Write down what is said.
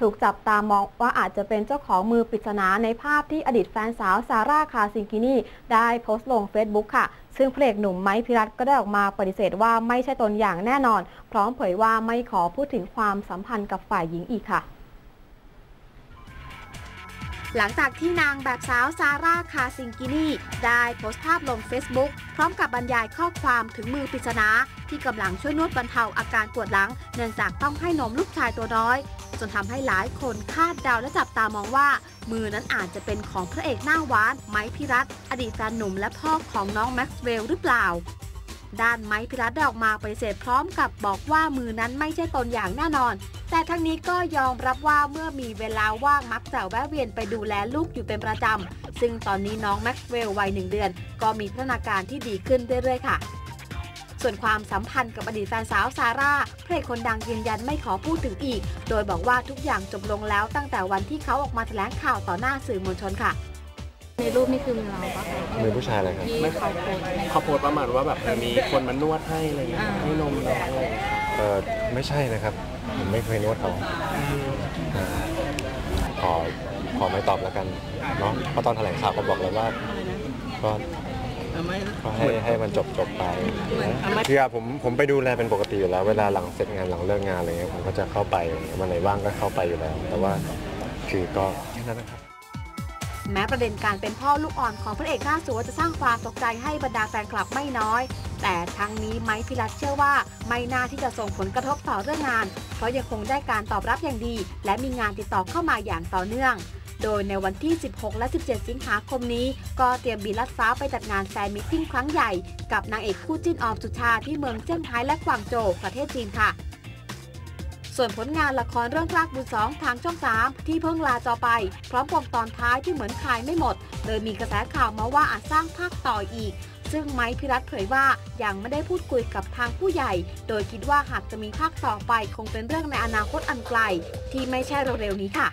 ถูกจับตามองว่าอาจจะเป็นเจ้าของมือปริศนาในภาพที่อดีตแฟนสาวซาร่าคาซิงกินี่ได้โพสต์ลง Facebook ค่ะ ซึ่งพระเอกหนุ่มไม้พิรัตก็ได้ออกมาปฏิเสธว่าไม่ใช่ตนอย่างแน่นอน พร้อมเผยว่าไม่ขอพูดถึงความสัมพันธ์กับฝ่ายหญิงอีกค่ะหลังจากที่นางแบบสาวซาร่าคาซิงกินีได้โพสต์ภาพลง Facebook พร้อมกับบรรยายข้อความถึงมือปริศนาที่กำลังช่วยนวดบรรเทาอาการปวดหลัง เนื่องจากต้องให้นมลูกชายตัวน้อย จนทำให้หลายคนคาดเดาและจับตามองว่า มือนั้นอาจจะเป็นของพระเอกหน้าหวาน ไม้พิรัตอดีตแฟนหนุ่มและพ่อของน้องแม็กซ์เวลล์หรือเปล่า ด้านไม้พิรัตได้ออกมาปฏิเสธพร้อมกับบอกว่ามือนั้นไม่ใช่ตนอย่างแน่นอน แต่ทั้งนี้ก็ยอมรับว่าเมื่อมีเวลาว่างมักจะแวะเวียนไปดูแลลูกอยู่เป็นประจำซึ่งตอนนี้น้องแม็กซ์เวลล์วัยหนึ่งเดือน ก็มีพัฒนาการที่ดีขึ้นเรื่อยๆค่ะ ส่วนความสัมพันธ์กับอดีตแฟนสาวซาร่าพระเอกคนดังยืนยันไม่ขอพูดถึงอีก โดยบอกว่าทุกอย่างจบลงแล้วตั้งแต่วันที่เขาออกมาแถลงข่าวต่อหน้าสื่อมวลชนค่ะในรูปนี่คือมือเราปะคะมือผู้ชายเลยครับที่เขาโพสต์ในเขาโพสต์ประมาณว่าแบบเออมีคนมานวดให้อะไรอย่างเงี้ยอ่าให้นมน้องอะไรอย่างเงี้ยเออไม่ใช่นะครับผมไม่เคยนวดเขาอ่าขอขอไม่ตอบแล้วกันเนาะเพราะตอนแถลงข่าวก็บอกแล้วว่าก็เอาไม่ก็ ให้ให้มันจบจบไปนะคือผมผมไปดูแลเป็นปกติอยู่แล้ว เวลาหลังเสร็จงานหลังเลิกงานอะไรเงี้ยผมก็จะเข้าไปวันไหนว่างก็เข้าไปอยู่แล้ว แต่ว่าคือก็แค่นั้นนะครับแม้ประเด็นการเป็นพ่อลูกอ่อนของพระเอกหน้าสวยจะสร้างความตกใจให้บรรดาแฟนคลับไม่น้อย แต่ทั้งนี้ไม้พิรัตเชื่อว่าไม่น่าที่จะส่งผลกระทบต่อเรื่องงาน เพราะยังคงได้การตอบรับอย่างดี และมีงานติดต่อเข้ามาอย่างต่อเนื่อง โดยในวันที่ 16 และ 17 สิงหาคมนี้ ก็เตรียมบินลัดฟ้าไปจัดงานแฟนมิทติ้งครั้งใหญ่ กับนางเอกคู่จิ้นออมสุชาที่เมืองเซี่ยงไฮ้และกวางโจวประเทศจีนค่ะ ส่วนผลงานละครเรื่องรากบุญสองทางช่อง 3 ที่เพิ่งลาจอไป พร้อมปมตอนท้ายที่เหมือนคลายไม่หมด โดยมีกระแสข่าวมาว่าอาจสร้างภาคต่ออีกซึ่งไม้พิรัตเผยว่ายังไม่ได้พูดคุยกับทางผู้ใหญ่ โดยคิดว่าหากจะมีภาคต่อไปคงเป็นเรื่องในอนาคตอันไกล ที่ไม่ใช่เร็วๆนี้ค่ะ